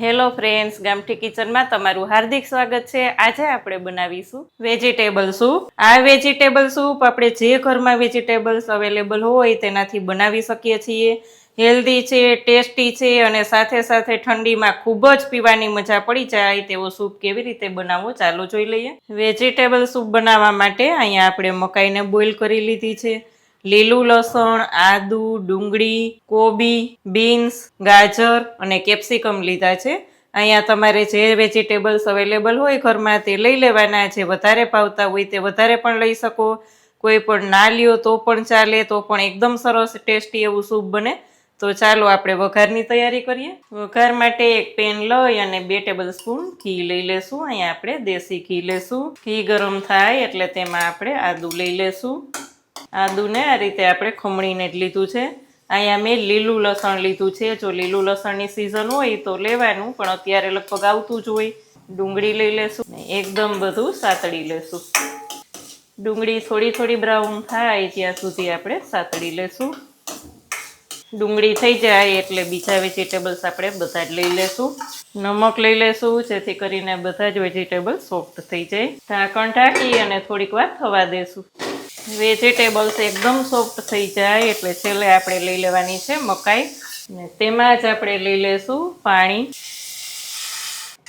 Hello friends, ગામઠી કિચનમાં તમારું હાર્દિક સ્વાગત છે. આજે આપણે બનાવીશું વેજીટેબલ સૂપ. આ વેજીટેબલ સૂપ આપણે જે ઘરમાં વેજીટેબલ્સ અવેલેબલ હોય તેનાથી બનાવી શકીએ છીએ. હેલ્ધી છે, ટેસ્ટી છે અને સાથે સાથે ઠંડીમાં ખૂબ જ પીવાની મજા પડી જાય તેવો સૂપ કેવી રીતે બનાવવો ચાલો જોઈ લઈએ. વેજીટેબલ સૂપ બનાવવા માટે અહીંયા આપણે મકાઈને બોઇલ કરી લીધી છે. લીલું લસણ, આદુ, ડુંગળી, કોબી, બીન્સ, ગાજર અને કેપ્સિકમ લીધા છે. અહીંયા તમારે જે વેજીટેબલ્સ અવેલેબલ હોય ઘરમાં તે લઈ લેવાના જે વધારે ભાવતા હોય તે વધારે પણ લઈ શકો. કોઈ પણ ના લ્યો તો પણ ચાલે, તો પણ એકદમ સરસ ટેસ્ટી એવું સૂપ બને. તો ચાલો આપણે વઘારની તૈયારી કરીએ. વઘાર માટે એક પેન લઈ અને બે ટેબલ સ્પૂન ઘી લઈ લેશું. અહીંયા આપણે દેશી ઘી લેશું. ઘી ગરમ થાય એટલે તેમાં આપણે આદુ લઈ લેશું. આદુને આ રીતે આપણે ખમણીને જ લીધું છે. અહીંયા મેં લીલું લસણ લીધું છે. જો લીલું લસણની સિઝન હોય તો લેવાનું, પણ અત્યારે લગભગ આવતું જ હોય. ડુંગળી લઈ લેશું એકદમ બધું સાતડી લેશું. ડુંગળી થોડી થોડી બ્રાઉન થાય ત્યાં સુધી આપણે સાતડી લેશું. ડુંગળી થઈ જાય એટલે બીજા વેજીટેબલ્સ આપણે બધા જ લઈ લેશું. નમક લઈ લેશું, જેથી કરીને બધા જ વેજીટેબલ સોફ્ટ થઈ જાય. ઢાંકણ ઢાંકી અને થોડીક વાર થવા દેશું. વેજીટેબલ્સ એકદમ સોફ્ટ થઈ જાય, એટલે છેલ્લે આપણે લઈ લેવાની છે મકાઈ. ને તેમાં જ આપણે લઈ લેશું પાણી.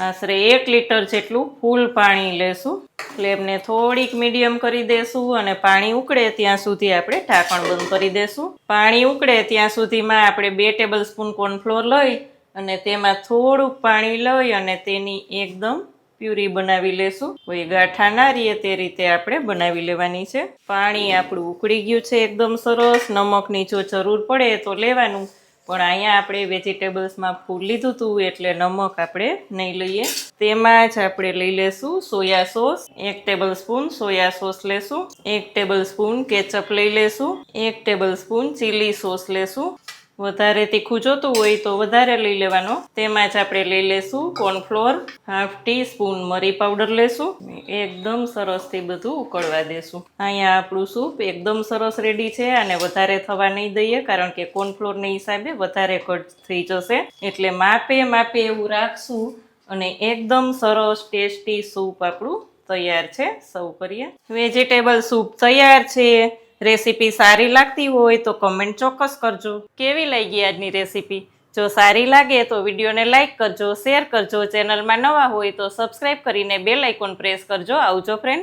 આશરે એક લીટર જેટલું ફૂલ પાણી લેશું. ફ્લેમને થોડીક મીડિયમ કરી દેશું અને પાણી ઉકળે ત્યાં સુધી આપણે ઢાંકણ બંધ કરી દેશું. પાણી ઉકળે ત્યાં સુધીમાં આપણે બે ટેબલ સ્પૂન કોર્નફ્લોર લઈ અને તેમાં થોડુંક પાણી લઈ અને તેની એકદમ પ્યુરી બનાવી લેશું. કોઈ ગાંઠા ના રહીએ તે રીતે આપણે બનાવી લેવાની છે. પાણી આપણું ઉકળી ગયું છે એકદમ સરસ. નમકની જો જરૂર પડે તો લેવાનું. પણ અહીંયા આપણે વેજીટેબલ્સમાં ફૂલ લીધું હતું એટલે નમક આપણે નહીં લઈએ. તેમાં જ આપણે લઈ લેશું સોયા સોસ. એક ટેબલ સ્પૂન સોયા સોસ લેશું. એક ટેબલ સ્પૂન કેચઅપ લઈ લેશું. એક ટેબલ સ્પૂન ચીલી સોસ લેશું. વધારે તીખું જોતું હોય તો વધારે લઈ લેવાનો. તેમાં જ આપણે લઈ લેશું કોર્નફ્લોર, હાફ ટી સ્પૂન મરી પાવડર લેશું. એકદમ સરસથી બધું ઉકળવા દેશું. અહીંયા આપણું સૂપ એકદમ સરસ રેડી છે અને વધારે થવા નહીં દઈએ, કારણ કે કોર્નફ્લોરની હિસાબે વધારે કટ થઈ જશે. એટલે માપે માપે એવું રાખશું અને એકદમ સરસ ટેસ્ટી સૂપ આપણું તૈયાર છે. સૌ કરીએ. વેજીટેબલ સૂપ તૈયાર છે. રેસીપી સારી લાગતી હોય તો કમેન્ટ ચોક્કસ કરજો. કેવી લાગી આજની રેસીપી? જો સારી લાગે તો વિડીયોને લાઇક કરજો શેર કરજો ચેનલમાં નવા હોય તો સબસ્ક્રાઈબ કરીને બેલ આઇકોન પ્રેસ કરજો. આવજો ફ્રેન્ડ્સ